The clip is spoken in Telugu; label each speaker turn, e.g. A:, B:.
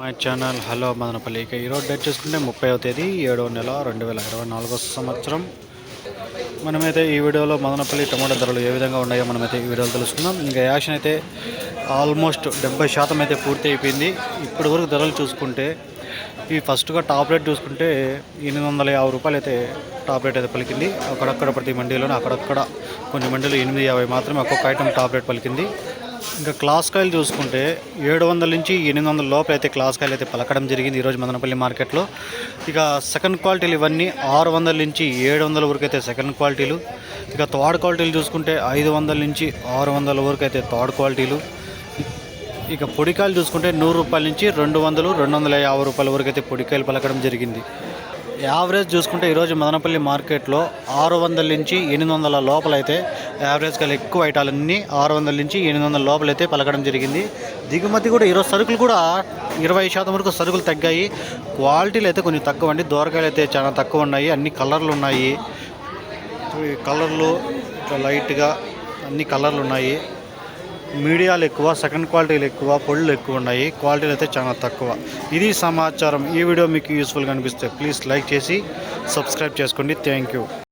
A: My channel hello Madanapalle. ఇక ఈరోజు డేట్ చూసుకుంటే ముప్పైవ తేదీ ఏడవ నెల రెండు వేల ఇరవై నాలుగో సంవత్సరం. మనమైతే ఈ వీడియోలో మదనపల్లి టమాటా ధరలు ఏ విధంగా ఉన్నాయో మనమైతే ఈ వీడియోలో తెలుసుకుందాం. ఇంకా యాక్షన్ అయితే ఆల్మోస్ట్ డెబ్బై శాతం అయితే పూర్తి అయిపోయింది. ఇప్పటి వరకు ధరలు చూసుకుంటే ఈ ఫస్ట్గా టాప్ రేట్ చూసుకుంటే ఎనిమిది వందల యాభై రూపాయలు అయితే టాప్ రేట్ అయితే పలికింది. అక్కడక్కడ ప్రతి మండీలోనే అక్కడక్కడ కొన్ని మండీలు ఎనిమిది యాభై మాత్రమే ఒక్కొక్క ఐటమ్ టాప్ రేట్ పలికింది. ఇంకా క్లాస్ కాయలు చూసుకుంటే ఏడు వందల నుంచి ఎనిమిది వందల లోపల అయితే క్లాస్ కాయలు అయితే పలకడం జరిగింది ఈరోజు మదనపల్లి మార్కెట్లో. ఇక సెకండ్ క్వాలిటీలు ఇవన్నీ ఆరు వందల నుంచి ఏడు వందల వరకు అయితే సెకండ్ క్వాలిటీలు. ఇక థర్డ్ క్వాలిటీలు చూసుకుంటే ఐదు వందల నుంచి ఆరు వందల వరకు అయితే థర్డ్ క్వాలిటీలు. ఇక పొడికాయలు చూసుకుంటే నూరు రూపాయల నుంచి రెండు వందలు రెండు వందల యాభై రూపాయల వరకు అయితే పొడికాయలు పలకడం జరిగింది. యావరేజ్ చూసుకుంటే ఈరోజు మదనపల్లి మార్కెట్లో ఆరు వందల నుంచి ఎనిమిది వందల లోపల అయితే యావరేజ్గా ఎక్కువ ఐటాలన్నీ ఆరు వందల నుంచి ఎనిమిది వందల లోపల అయితే పలకడం జరిగింది. దిగుమతి కూడా ఈరోజు సరుకులు కూడా ఇరవై శాతం వరకు సరుకులు తగ్గాయి. క్వాలిటీలు అయితే కొంచెం తక్కువ అండి దూరకాయలు అయితే చాలా తక్కువ ఉన్నాయి. అన్ని కలర్లు ఉన్నాయి. కలర్లు లైట్గా అన్ని కలర్లు ఉన్నాయి. మీడియాలు ఎక్కువ సెకండ్ క్వాలిటీలు ఎక్కువ పొళ్ళు ఎక్కువ ఉన్నాయి. క్వాలిటీలు అయితే చాలా తక్కువ. ఇది సమాచారం. ఈ వీడియో మీకు యూస్ఫుల్గా అనిపిస్తే ప్లీజ్ లైక్ చేసి సబ్స్క్రైబ్ చేసుకోండి. Thank you.